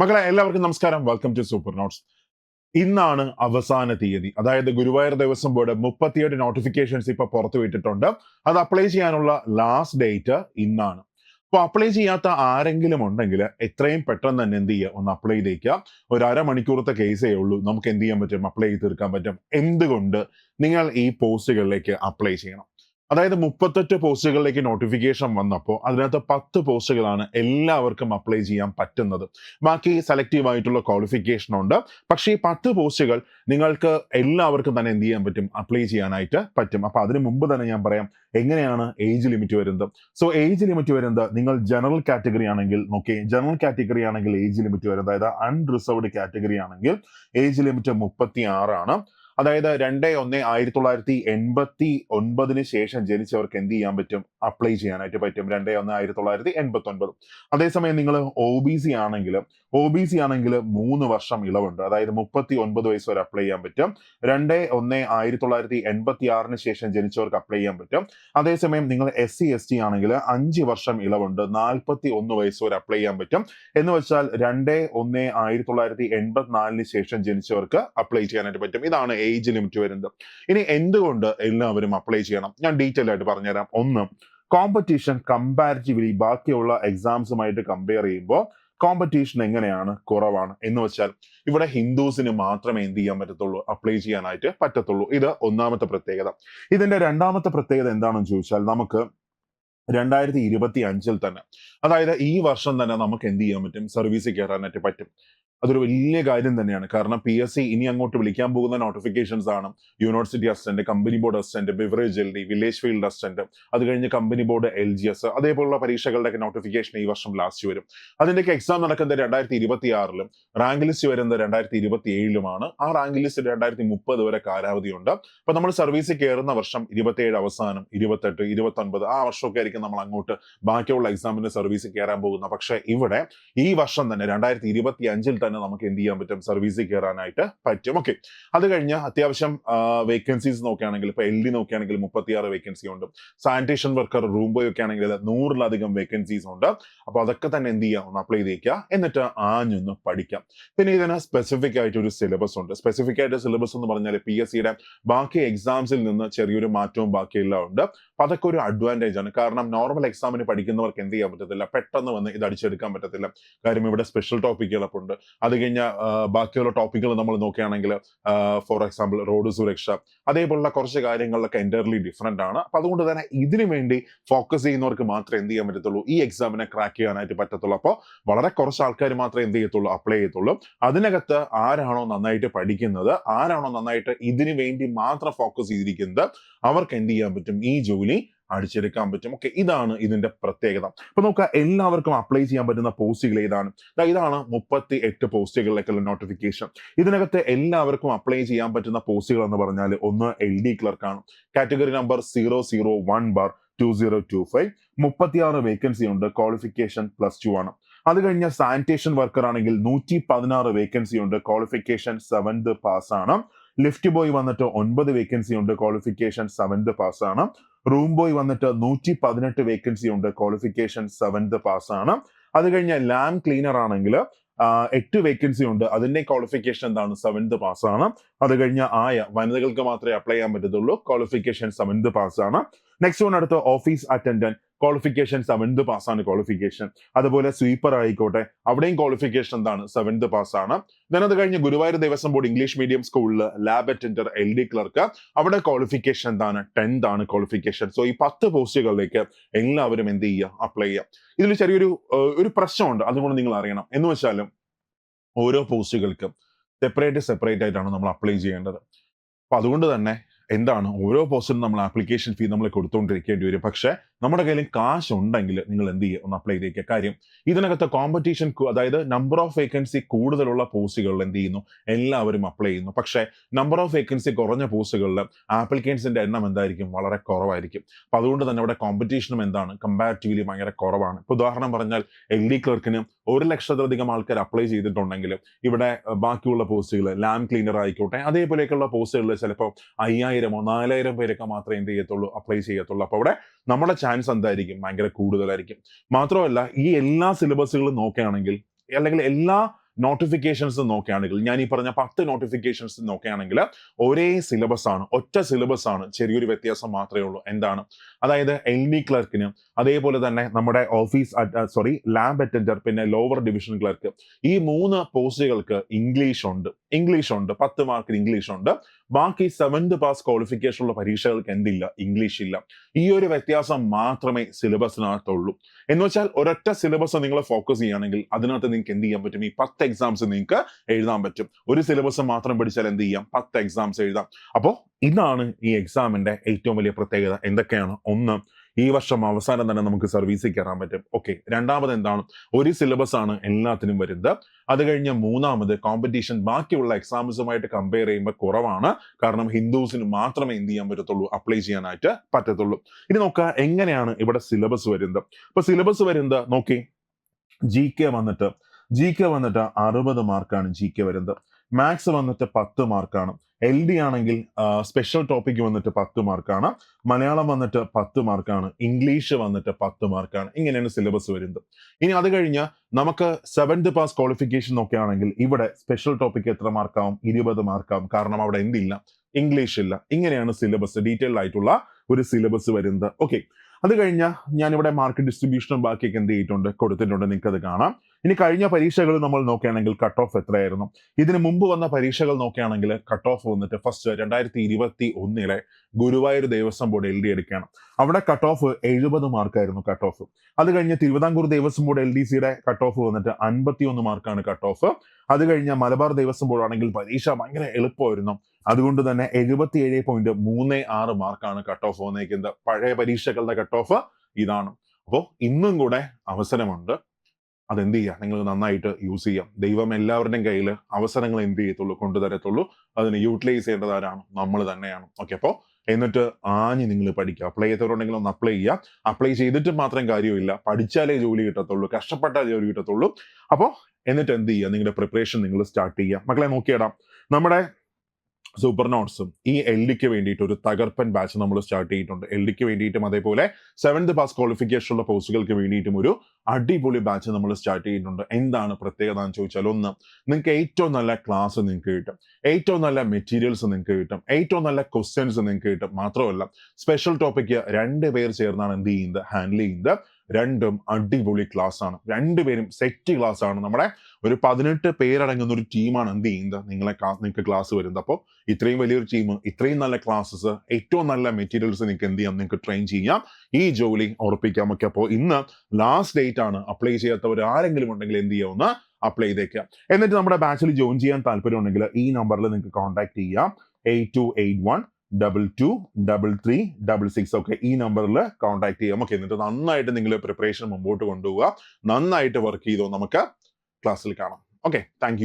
മക്കളെ എല്ലാവർക്കും നമസ്കാരം. വെൽക്കം ടു സൂപ്പർ നോട്ട്സ് ഇന്നാണ് അവസാന തീയതി. അതായത് ഗുരുവായൂർ ദേവസ്വം ബോർഡ് മുപ്പത്തിയെട്ട് നോട്ടിഫിക്കേഷൻസ് ഇപ്പൊ പുറത്തുവിട്ടിട്ടുണ്ട് അത് അപ്ലൈ ചെയ്യാനുള്ള ലാസ്റ്റ് ഡേറ്റ് ഇന്നാണ്. അപ്പോൾ അപ്ലൈ ചെയ്യാത്ത ആരെങ്കിലും ഉണ്ടെങ്കിൽ എത്രയും പെട്ടെന്ന് തന്നെ എന്ത് ചെയ്യുക? ഒന്ന് അപ്ലൈ ചെയ്തേക്കുക. ഒരു അരമണിക്കൂറത്തെ കേസേ ഉള്ളൂ. നമുക്ക് എന്ത് ചെയ്യാൻ പറ്റും? അപ്ലൈ ചെയ്ത് തീർക്കാൻ പറ്റും. എന്തുകൊണ്ട് നിങ്ങൾ ഈ പോസ്റ്റുകളിലേക്ക് അപ്ലൈ ചെയ്യണം? അതായത് മുപ്പത്തെട്ട് പോസ്റ്റുകളിലേക്ക് നോട്ടിഫിക്കേഷൻ വന്നപ്പോൾ അതിനകത്ത് പത്ത് പോസ്റ്റുകളാണ് എല്ലാവർക്കും അപ്ലൈ ചെയ്യാൻ പറ്റുന്നത്. ബാക്കി സെലക്റ്റീവ് ആയിട്ടുള്ള ക്വാളിഫിക്കേഷൻ ഉണ്ട്. പക്ഷേ ഈ പത്ത് പോസ്റ്റുകൾ നിങ്ങൾക്ക് എല്ലാവർക്കും തന്നെ എന്ത് ചെയ്യാൻ പറ്റും? അപ്ലൈ ചെയ്യാനായിട്ട് പറ്റും. അപ്പോൾ അതിന് മുമ്പ് തന്നെ ഞാൻ പറയാം എങ്ങനെയാണ് ഏജ് ലിമിറ്റ് വരുന്നത്? സോ ഏജ് ലിമിറ്റ് വരുന്നത് നിങ്ങൾ ജനറൽ കാറ്റഗറി ആണെങ്കിൽ നോക്കി. ജനറൽ കാറ്റഗറി ആണെങ്കിൽ ഏജ് ലിമിറ്റ് വരുന്നത്. അതായത് അൺറിസർവ്ഡ് കാറ്റഗറി ആണെങ്കിൽ ഏജ് ലിമിറ്റ് മുപ്പത്തി ആറാണ് അതായത് രണ്ട് ഒന്ന് ആയിരത്തി തൊള്ളായിരത്തി എൺപത്തി ഒൻപതിന് ശേഷം ജനിച്ചവർക്ക് എന്ത് ചെയ്യാൻ പറ്റും? അപ്ലൈ ചെയ്യാനായിട്ട് പറ്റും. രണ്ട് ഒന്ന് ആയിരത്തി തൊള്ളായിരത്തി എൺപത്തി ഒൻപത് അതേസമയം നിങ്ങൾ ഒ ബി സി ആണെങ്കിൽ ഒ ബി സി ആണെങ്കിൽ മൂന്ന് വർഷം ഇളവുണ്ട്. അതായത് മുപ്പത്തി ഒൻപത് വയസ്സ് വരെ അപ്ലൈ ചെയ്യാൻ പറ്റും. രണ്ട് ഒന്ന് ആയിരത്തി തൊള്ളായിരത്തി എൺപത്തി ആറിന് ശേഷം ജനിച്ചവർക്ക് അപ്ലൈ ചെയ്യാൻ പറ്റും. അതേസമയം നിങ്ങൾ എസ് സി എസ് ടി ആണെങ്കിൽ അഞ്ച് വർഷം ഇളവുണ്ട്. നാൽപ്പത്തി ഒന്ന് വയസ്സ് വരെ അപ്ലൈ ചെയ്യാൻ പറ്റും. എന്ന് വെച്ചാൽ രണ്ട് ഒന്ന് ആയിരത്തി തൊള്ളായിരത്തി എൺപത്തിനാലിന് ശേഷം ജനിച്ചവർക്ക് അപ്ലൈ ചെയ്യാനായിട്ട് പറ്റും. ഇതാണ് ഏജ് ലിമിറ്റ് വരുന്നത്. ഇനി എന്തുകൊണ്ട് എല്ലാവരും അപ്ലൈ ചെയ്യണം? ഞാൻ ഡീറ്റെയിൽ ആയിട്ട് പറഞ്ഞുതരാം. ഒന്ന് കോമ്പറ്റീഷൻ കമ്പാരിറ്റീവ്ലി ബാക്കിയുള്ള എക്സാംസുമായിട്ട് കമ്പയർ ചെയ്യുമ്പോൾ കോമ്പറ്റീഷൻ എങ്ങനെയാണ്? കുറവാണ്. എന്ന് വെച്ചാൽ ഇവിടെ ഹിന്ദുസിന് മാത്രമേ എന്ത് ചെയ്യാൻ പറ്റത്തുള്ളൂ? അപ്ലൈ ചെയ്യാനായിട്ട് പറ്റത്തുള്ളൂ. ഇത് ഒന്നാമത്തെ പ്രത്യേകത. ഇതിന്റെ രണ്ടാമത്തെ പ്രത്യേകത എന്താണെന്ന് ചോദിച്ചാൽ നമുക്ക് രണ്ടായിരത്തി ഇരുപത്തി അഞ്ചിൽ തന്നെ. അതായത് ഈ വർഷം തന്നെ നമുക്ക് എന്ത് ചെയ്യാൻ പറ്റും? സർവീസിൽ കയറാനായിട്ട് പറ്റും. അതൊരു വലിയ കാര്യം തന്നെയാണ്. കാരണം പി എസ് സി ഇനി അങ്ങോട്ട് വിളിക്കാൻ പോകുന്ന നോട്ടിഫിക്കേഷൻസ് ആണ്. University assistant company board assistant beverage L D village field assistant അത് കഴിഞ്ഞ് company board L G S അതേപോലുള്ള പരീക്ഷകളുടെ നോട്ടിഫിക്കേഷൻ ഈ വർഷം ലാസ്റ്റ് വരും. അതിന്റെയൊക്കെ എക്സാം നടക്കുന്നത് രണ്ടായിരത്തി ഇരുപത്തി ആറിലും റാങ്ക് ലിസ്റ്റ് വരുന്നത് രണ്ടായിരത്തി ഇരുപത്തി ഏഴിലുമാണ് ആ റാങ്ക് ലിസ്റ്റ് രണ്ടായിരത്തി മുപ്പത് വരെ കാലാവധിയുണ്ട്. അപ്പൊ നമ്മൾ സർവീസിൽ കയറുന്ന വർഷം ഇരുപത്തിയേഴ് അവസാനം ഇരുപത്തെട്ട് ഇരുപത്തി ഒൻപത് ആ വർഷമൊക്കെ ആയിരിക്കും നമ്മൾ അങ്ങോട്ട് ബാക്കിയുള്ള എക്സാമിന് സർവീസ് കയറാൻ പോകുന്ന പക്ഷെ ഇവിടെ ഈ വർഷം തന്നെ രണ്ടായിരത്തി ഇരുപത്തി അഞ്ചിൽ തന്നെ നമുക്ക് എന്ത് ചെയ്യാൻ പറ്റും? സർവീസിൽ കയറാനായിട്ട് പറ്റും. ഓക്കെ അത് കഴിഞ്ഞ് അത്യാവശ്യം വേക്കൻസീസ് നോക്കുകയാണെങ്കിൽ ഇപ്പൊ എൽ ഡി നോക്കുകയാണെങ്കിൽ മുപ്പത്തിയാറ് വേക്കൻസി ഉണ്ട്. സാനിറ്റേഷൻ വർക്കർ റൂം ബോയ് ഒക്കെ ആണെങ്കിൽ നൂറിലധികം വേക്കൻസീസ് ഉണ്ട്. അപ്പൊ അതൊക്കെ തന്നെ എന്ത് ചെയ്യാം? ഒന്ന് അപ്ലൈ ചെയ്തേക്കുക എന്നിട്ട് ആഞ്ഞൊന്ന് പഠിക്കാം. പിന്നെ ഇതിന് സ്പെസിഫിക് ആയിട്ട് ഒരു സിലബസ് ഉണ്ട്. സ്പെസിഫിക് ആയിട്ട് സിലബസ് എന്ന് പറഞ്ഞാൽ പി എസ് സിയുടെ ബാക്കി എക്സാംസിൽ നിന്ന് ചെറിയൊരു മാറ്റവും ബാക്കിയെല്ലാം ഉണ്ട്. അപ്പൊ അതൊക്കെ ഒരു അഡ്വാന്റേജ് ആണ്. കാരണം നോർമൽ എക്സാമിന് പഠിക്കുന്നവർക്ക് എന്ത് ചെയ്യാൻ പറ്റത്തില്ല? പെട്ടെന്ന് വന്ന് ഇത് അടിച്ചെടുക്കാൻ പറ്റത്തില്ല. കാര്യം ഇവിടെ സ്പെഷ്യൽ ടോപ്പിക്കുകളൊക്കെ ഉണ്ട് അത് കഴിഞ്ഞാൽ ബാക്കിയുള്ള ടോപ്പിക്കുകൾ നമ്മൾ നോക്കുകയാണെങ്കിൽ ഫോർ എക്സാമ്പിൾ റോഡ് സുരക്ഷ. അതേപോലുള്ള കുറച്ച് കാര്യങ്ങളിലൊക്കെ എന്റയർലി ഡിഫറെന്റ് ആണ്. അപ്പം അതുകൊണ്ട് തന്നെ ഇതിനു വേണ്ടി ഫോക്കസ് ചെയ്യുന്നവർക്ക് മാത്രമേ എന്ത് ചെയ്യാൻ പറ്റത്തുള്ളൂ? ഈ എക്സാമിനെ ക്രാക്ക് ചെയ്യാനായിട്ട് പറ്റത്തുള്ളൂ. അപ്പോൾ വളരെ കുറച്ച് ആൾക്കാർ മാത്രമേ എന്ത് ചെയ്യത്തുള്ളൂ? അപ്ലൈ ചെയ്യത്തുള്ളൂ. അതിനകത്ത് ആരാണോ നന്നായിട്ട് പഠിക്കുന്നത് ആരാണോ നന്നായിട്ട് ഇതിനു വേണ്ടി മാത്രം ഫോക്കസ് ചെയ്തിരിക്കുന്നത് അവർക്ക് എന്ത് ചെയ്യാൻ പറ്റും? ഈ ജോലി അടിച്ചെടുക്കാൻ പറ്റും. ഓക്കെ ഇതാണ് ഇതിന്റെ പ്രത്യേകത. അപ്പൊ നോക്കുക എല്ലാവർക്കും അപ്ലൈ ചെയ്യാൻ പറ്റുന്ന പോസ്റ്റുകൾ ഏതാണ്? ഇതാണ് മുപ്പത്തി എട്ട് പോസ്റ്റുകളിലേക്കുള്ള നോട്ടിഫിക്കേഷൻ ഇതിനകത്ത് എല്ലാവർക്കും അപ്ലൈ ചെയ്യാൻ പറ്റുന്ന പോസ്റ്റുകൾ എന്ന് പറഞ്ഞാൽ ഒന്ന് L D ക്ലർക്കാണ് category number zero zero one bar two zero two five മുപ്പത്തിയാറ് വേക്കൻസി ഉണ്ട് ക്വാളിഫിക്കേഷൻ പ്ലസ് ടു ആണ്. അത് കഴിഞ്ഞ സാനിറ്റേഷൻ വർക്കർ ആണെങ്കിൽ നൂറ്റി പതിനാറ് വേക്കൻസി ഉണ്ട് ക്വാളിഫിക്കേഷൻ സെവൻത് പാസ് ആണ്. ലിഫ്റ്റ് ബോയ് വന്നിട്ട് ഒൻപത് വേക്കൻസി ഉണ്ട് ക്വാളിഫിക്കേഷൻ സെവൻത് പാസ് ആണ്. റൂം ബോയ് വന്നിട്ട് നൂറ്റി പതിനെട്ട് വേക്കൻസി ഉണ്ട്. ക്വാളിഫിക്കേഷൻ സെവൻത് പാസ് ആണ്. അത് കഴിഞ്ഞ ലാം ക്ലീനർ ആണെങ്കിൽ എട്ട് വേക്കൻസി ഉണ്ട്. അതിന്റെ ക്വാളിഫിക്കേഷൻ എന്താണ്? സെവൻത് പാസ് ആണ്. അത് കഴിഞ്ഞ ആയ വനിതകൾക്ക് മാത്രമേ അപ്ലൈ ചെയ്യാൻ പറ്റത്തുള്ളൂ. ക്വാളിഫിക്കേഷൻ സെവൻത് പാസ് ആണ്. നെക്സ്റ്റ് വൺ അടുത്ത ഓഫീസ് അറ്റൻഡന്റ് ക്വാളിഫിക്കേഷൻ സെവൻത് പാസ്സാണ് ക്വാളിഫിക്കേഷൻ അതുപോലെ സ്വീപ്പർ ആയിക്കോട്ടെ അവിടെയും ക്വാളിഫിക്കേഷൻ എന്താണ്? സെവൻത് പാസ്സാണ് ദെൻ അത് കഴിഞ്ഞ് Guruvayur Devaswom board English medium സ്കൂളിൽ lab attender L D clerk അവിടെ ക്വാളിഫിക്കേഷൻ എന്താണ്? ടെൻത്ത് ആണ് ക്വാളിഫിക്കേഷൻ സോ ഈ പത്ത് പോസ്റ്റുകളിലേക്ക് എല്ലാവരും എന്ത് ചെയ്യുക? അപ്ലൈ ചെയ്യുക. ഇതിൽ ചെറിയൊരു ഒരു പ്രശ്നമുണ്ട്. അതുകൊണ്ട് നിങ്ങൾ അറിയണം. എന്ന് വെച്ചാലും ഓരോ പോസ്റ്റുകൾക്കും സെപ്പറേറ്റ് സെപ്പറേറ്റ് ആയിട്ടാണ് നമ്മൾ അപ്ലൈ ചെയ്യേണ്ടത്. അപ്പൊ അതുകൊണ്ട് തന്നെ എന്താണ്? ഓരോ പോസ്റ്റിനും നമ്മൾ ആപ്ലിക്കേഷൻ ഫീ നമ്മൾ കൊടുത്തുകൊണ്ടിരിക്കേണ്ടി വരും. പക്ഷേ നമ്മുടെ കയ്യിൽ കാശ് ഉണ്ടെങ്കിൽ നിങ്ങൾ എന്ത് ചെയ്യുക ഒന്ന് അപ്ലൈ ചെയ്തേക്കുക കാര്യം ഇതിനകത്ത് കോമ്പറ്റീഷൻ അതായത് നമ്പർ ഓഫ് വേക്കൻസി കൂടുതലുള്ള പോസ്റ്റുകളിൽ എന്ത് ചെയ്യുന്നു? എല്ലാവരും അപ്ലൈ ചെയ്യുന്നു. പക്ഷേ നമ്പർ ഓഫ് വേക്കൻസി കുറഞ്ഞ പോസ്റ്റുകളിൽ ആപ്ലിക്കൻസിന്റെ എണ്ണം എന്തായിരിക്കും? വളരെ കുറവായിരിക്കും. അപ്പൊ അതുകൊണ്ട് തന്നെ ഇവിടെ കോമ്പറ്റീഷനും എന്താണ്? കമ്പാരിറ്റീവ്ലി ഭയങ്കര കുറവാണ്. ഇപ്പൊ ഉദാഹരണം പറഞ്ഞാൽ എൽ ഡി ക്ലർക്കിന് ഒരു ലക്ഷത്തിലധികം ആൾക്കാർ അപ്ലൈ ചെയ്തിട്ടുണ്ടെങ്കിൽ ഇവിടെ ബാക്കിയുള്ള പോസ്റ്റുകൾ ലാൻഡ് ക്ലീനർ ആയിക്കോട്ടെ അതേപോലെയൊക്കെയുള്ള പോസ്റ്റുകളിൽ ചിലപ്പോൾ അയ്യായിരമോ നാലായിരം പേരൊക്കെ മാത്രമേ എന്ത് ചെയ്യത്തുള്ളൂ? അപ്ലൈ ചെയ്യത്തുള്ളൂ. അപ്പോൾ അവിടെ നമ്മുടെ ചാൻസ് എന്തായിരിക്കും? ഭയങ്കര കൂടുതലായിരിക്കും. മാത്രമല്ല ഈ എല്ലാ സിലബസുകളും നോക്കുകയാണെങ്കിൽ അല്ലെങ്കിൽ എല്ലാ നോട്ടിഫിക്കേഷൻസ് നോക്കുകയാണെങ്കിൽ ഞാൻ ഈ പറഞ്ഞ പത്ത് നോട്ടിഫിക്കേഷൻസ് നോക്കുകയാണെങ്കിൽ ഒരേ സിലബസ് ആണ് ഒറ്റ സിലബസ് ആണ് ചെറിയൊരു വ്യത്യാസം മാത്രമേ ഉള്ളൂ. എന്താണ്? അതായത് എൽ ഡി ക്ലർക്കിന് അതേപോലെ തന്നെ നമ്മുടെ ഓഫീസ് സോറി ലാബ് അറ്റൻഡർ പിന്നെ ലോവർ ഡിവിഷൻ ക്ലർക്ക് ഈ മൂന്ന് പോസ്റ്റുകൾക്ക് ഇംഗ്ലീഷ് ഉണ്ട്. ഇംഗ്ലീഷ് ഉണ്ട് പത്ത് മാർക്കിന് ഇംഗ്ലീഷ് ഉണ്ട്. ബാക്കി സെവൻത് പാസ് ക്വാളിഫിക്കേഷൻ ഉള്ള പരീക്ഷകൾക്ക് എന്തില്ല? ഇംഗ്ലീഷ് ഇല്ല. ഈ ഒരു വ്യത്യാസം മാത്രമേ സിലബസിനകത്തുള്ളൂ എന്ന് വെച്ചാൽ ഒരൊറ്റ സിലബസ് നിങ്ങൾ ഫോക്കസ് ചെയ്യുകയാണെങ്കിൽ അതിനകത്ത് നിങ്ങൾക്ക് എന്ത് ചെയ്യാൻ പറ്റും? ഈ പത്ത് എക്സാംസ് നിങ്ങൾക്ക് എഴുതാൻ പറ്റും. ഒരു സിലബസ് മാത്രം പഠിച്ചാൽ എന്ത് ചെയ്യാം? പത്ത് എക്സാംസ് എഴുതാം. അപ്പോൾ ഇതാണ് ഈ എക്സാമിന്റെ ഏറ്റവും വലിയ പ്രത്യേകത. എന്തൊക്കെയാണ്? ഒന്ന് ഈ വർഷം അവസാനം തന്നെ നമുക്ക് സർവീസിൽ കയറാൻ പറ്റും. ഓക്കെ രണ്ടാമത് എന്താണ്? ഒരു സിലബസ് ആണ് എല്ലാത്തിനും വരുന്നത്. അത് കഴിഞ്ഞ് മൂന്നാമത് കോമ്പറ്റീഷൻ ബാക്കിയുള്ള എക്സാംസുമായിട്ട് കമ്പയർ ചെയ്യുമ്പോൾ കുറവാണ്. കാരണം ഹിന്ദുസിന് മാത്രമേ എന്ത് ചെയ്യാൻ പറ്റത്തുള്ളൂ? അപ്ലൈ ചെയ്യാനായിട്ട് പറ്റത്തുള്ളൂ. ഇനി നോക്കുക എങ്ങനെയാണ് ഇവിടെ സിലബസ് വരുന്നത്. ഇപ്പൊ സിലബസ് വരുന്നത് നോക്കി. ജി കെ വന്നിട്ട് ജി കെ വന്നിട്ട് അറുപത് മാർക്കാണ് ജി കെ വരുന്നത്. മാത്സ് വന്നിട്ട് പത്ത് മാർക്കാണ്. എൽ ഡി ആണെങ്കിൽ സ്പെഷ്യൽ ടോപ്പിക് വന്നിട്ട് പത്ത് മാർക്കാണ്. മലയാളം വന്നിട്ട് പത്ത് മാർക്കാണ്. ഇംഗ്ലീഷ് വന്നിട്ട് പത്ത് മാർക്കാണ്. ഇങ്ങനെയാണ് സിലബസ് വരുന്നത്. ഇനി അത് കഴിഞ്ഞ് നമുക്ക് സെവൻത് പാസ് ക്വാളിഫിക്കേഷൻ നോക്കുകയാണെങ്കിൽ ഇവിടെ സ്പെഷ്യൽ ടോപ്പിക് എത്ര മാർക്കാവും? ഇരുപത് മാർക്കാവും. കാരണം അവിടെ എന്തില്ല? ഇംഗ്ലീഷ് ഇല്ല. ഇങ്ങനെയാണ് സിലബസ് ഡീറ്റെയിൽഡ് ആയിട്ടുള്ള ഒരു സിലബസ് വരുന്നത്. ഓക്കെ അത് കഴിഞ്ഞാൽ ഞാനിവിടെ മാർക്ക് ഡിസ്ട്രിബ്യൂഷനും ബാക്കിയൊക്കെ എന്ത് ചെയ്തിട്ടുണ്ട്? കൊടുത്തിട്ടുണ്ട്. നിങ്ങൾക്ക് അത് കാണാം. ഇനി കഴിഞ്ഞ പരീക്ഷകൾ നമ്മൾ നോക്കുകയാണെങ്കിൽ കട്ട് ഓഫ് എത്രയായിരുന്നു? ഇതിന് മുമ്പ് വന്ന പരീക്ഷകൾ നോക്കുകയാണെങ്കിൽ കട്ട് ഓഫ് വന്നിട്ട് ഫസ്റ്റ് രണ്ടായിരത്തി ഇരുപത്തി ഒന്നിലെ Guruvayur Devaswom board L D എടുക്കുകയാണ്. അവിടെ കട്ട് ഓഫ് എഴുപത് മാർക്കായിരുന്നു കട്ട് ഓഫ് അത് കഴിഞ്ഞ് Thiruvithamkoor Devaswom board L D സിയുടെ കട്ട് ഓഫ് വന്നിട്ട് അൻപത്തി ഒന്ന് മാർക്കാണ് കട്ട് ഓഫ് അത് കഴിഞ്ഞ് മലബാർ ദേവസ്വം ബോർഡ് ആണെങ്കിൽ പരീക്ഷ ഭയങ്കര എളുപ്പമായിരുന്നു. അതുകൊണ്ട് തന്നെ എഴുപത്തി ഏഴ് പോയിന്റ് മൂന്ന് ആറ് മാർക്കാണ് കട്ട് ഓഫ് വന്നേക്കുന്നത്. പഴയ പരീക്ഷകളുടെ കട്ട് ഓഫ് ഇതാണ്. അപ്പോൾ ഇന്നും കൂടെ അവസരമുണ്ട്. അതെന്ത് ചെയ്യുക നിങ്ങൾ നന്നായിട്ട് യൂസ് ചെയ്യാം. ദൈവം എല്ലാവരുടെയും കയ്യിൽ അവസരങ്ങൾ എന്ത് ചെയ്യത്തുള്ളൂ? കൊണ്ടുതരത്തുള്ളൂ. അതിന് യൂട്ടിലൈസ് ചെയ്യേണ്ടത് ആരാണ്? നമ്മൾ തന്നെയാണ്. ഓക്കെ അപ്പോൾ എന്നിട്ട് ആഞ്ഞ് നിങ്ങൾ പഠിക്കുക. അപ്ലൈ ചെയ്തവരുണ്ടെങ്കിൽ ഒന്ന് അപ്ലൈ ചെയ്യുക. അപ്ലൈ ചെയ്തിട്ട് മാത്രം കാര്യമില്ല പഠിച്ചാലേ ജോലി കിട്ടത്തുള്ളൂ. കഷ്ടപ്പെട്ടാലേ ജോലി കിട്ടത്തുള്ളൂ. അപ്പോൾ എന്നിട്ട് എന്ത് ചെയ്യുക? നിങ്ങളുടെ പ്രിപ്പറേഷൻ നിങ്ങൾ സ്റ്റാർട്ട് ചെയ്യുക. മക്കളെ നോക്കിയിടാം. നമ്മുടെ സൂപ്പർ നോട്ട്സും ഈ എൽ ഡിക്ക് വേണ്ടിയിട്ട് ഒരു തകർപ്പൻ ബാച്ച് നമ്മൾ സ്റ്റാർട്ട് ചെയ്തിട്ടുണ്ട്. എൽ ഡിക്ക് വേണ്ടിയിട്ടും അതേപോലെ സെവൻത് പാസ് ക്വാളിഫിക്കേഷൻ ഉള്ള പോസ്റ്റുകൾക്ക് വേണ്ടിയിട്ടും ഒരു അടിപൊളി ബാച്ച് നമ്മൾ സ്റ്റാർട്ട് ചെയ്തിട്ടുണ്ട്. എന്താണ് പ്രത്യേകത എന്ന് ചോദിച്ചാൽ ഒന്ന് നിങ്ങൾക്ക് ഏറ്റവും നല്ല ക്ലാസ് നിങ്ങൾക്ക് കിട്ടും. ഏറ്റവും നല്ല മെറ്റീരിയൽസ് നിങ്ങൾക്ക് കിട്ടും. ഏറ്റവും നല്ല ക്വസ്റ്റ്യൻസ് നിങ്ങൾക്ക് കിട്ടും. മാത്രമല്ല സ്പെഷ്യൽ ടോപ്പിക്ക് രണ്ട് പേർ ചേർന്നാണ് എന്ത് ചെയ്യുന്നത്? ഹാൻഡിൽ ചെയ്യുന്നത്. രണ്ടും അടിപൊളി ക്ലാസ് ആണ്. രണ്ടുപേരും സെറ്റ് ക്ലാസ് ആണ്. നമ്മുടെ ഒരു പതിനെട്ട് പേരടങ്ങുന്ന ഒരു ടീമാണ് എന്ത് ചെയ്യുന്നത്? നിങ്ങളെ നിങ്ങൾക്ക് ക്ലാസ് വരുന്നത്. അപ്പോൾ ഇത്രയും വലിയൊരു ടീം ഇത്രയും നല്ല ക്ലാസ്സസ് ഏറ്റവും നല്ല മെറ്റീരിയൽസ് നിങ്ങൾക്ക് എന്ത് ചെയ്യാം? നിങ്ങൾക്ക് ട്രെയിൻ ചെയ്യാം. ഈ ജോലി ഉറപ്പിക്കാം ഒക്കെ അപ്പോൾ ഇന്ന് ലാസ്റ്റ് ഡേറ്റ് ആണ്. അപ്ലൈ ചെയ്യാത്തവർ ആരെങ്കിലും ഉണ്ടെങ്കിൽ എന്ത് ചെയ്യാവുന്ന അപ്ലൈ ചെയ്തേക്കുക. എന്നിട്ട് നമ്മുടെ ബാച്ചിൽ ജോയിൻ ചെയ്യാൻ താല്പര്യമുണ്ടെങ്കിൽ ഈ നമ്പറിൽ നിങ്ങൾക്ക് കോൺടാക്ട് ചെയ്യാം. Eight two eight one double two double three double six ഒക്കെ ഈ നമ്പറിൽ കോൺടാക്ട് ചെയ്യാം. ഓക്കെ എന്നിട്ട് നന്നായിട്ട് നിങ്ങൾ പ്രിപ്പറേഷൻ മുമ്പോട്ട് കൊണ്ടുപോവുക. നന്നായിട്ട് വർക്ക് ചെയ്തോ നമുക്ക് ക്ലാസ്സിൽ കാണാം. Okay thank